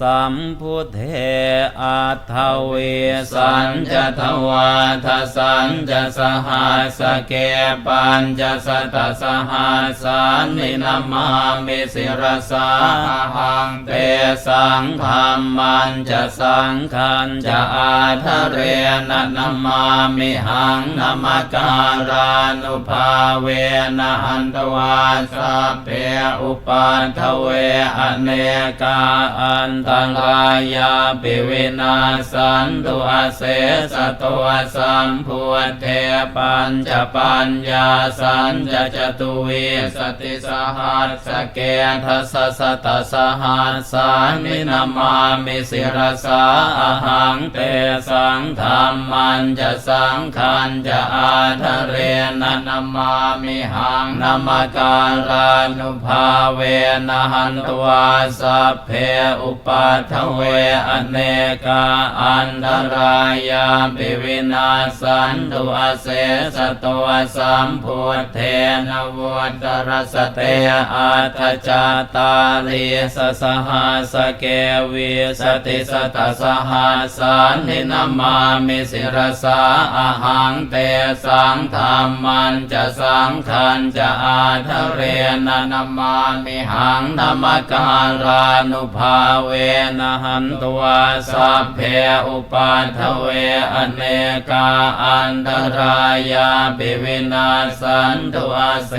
สัมพุทเทอัทเวสัญจทวาทสัญจสหัสเกปัญจสตสหัสานินามามิสิรสาหังเตสังธรรมันจะสังขันจะอาทะเรนะนามามิหังนามการานุภาเวนะหันตวาสัพเพอุปันทเวอเนกาอันตังรายาปิวินาสันตุอาเสสตัวสัมพุทเทปัญจปัญญาสัญจจตุวิสติสหัสสเกทัสสะสะตสหัสสานินามามิสิรสาอาหังเตสังธรรมันจะสังขันจะอาทะเรนะนามามิหังนามการานุภาเวนะหันตวาสัพเพอุปทเวอเนกาอันตรายาปิวินาสันตุอาเสสตัวสัมพุทเทนวุตรสเตอัตจาตาลีสสหัสเกวิสติสตสหัสานินามามิสิรสาอหังเตสังธรรมันจะสังขันจะอาทเรนนามามิหังธรรมการานุภาเวนะหันตวาสัพเพอุปัทเวอเนกาอันตรายาปิวินาสันตวาเส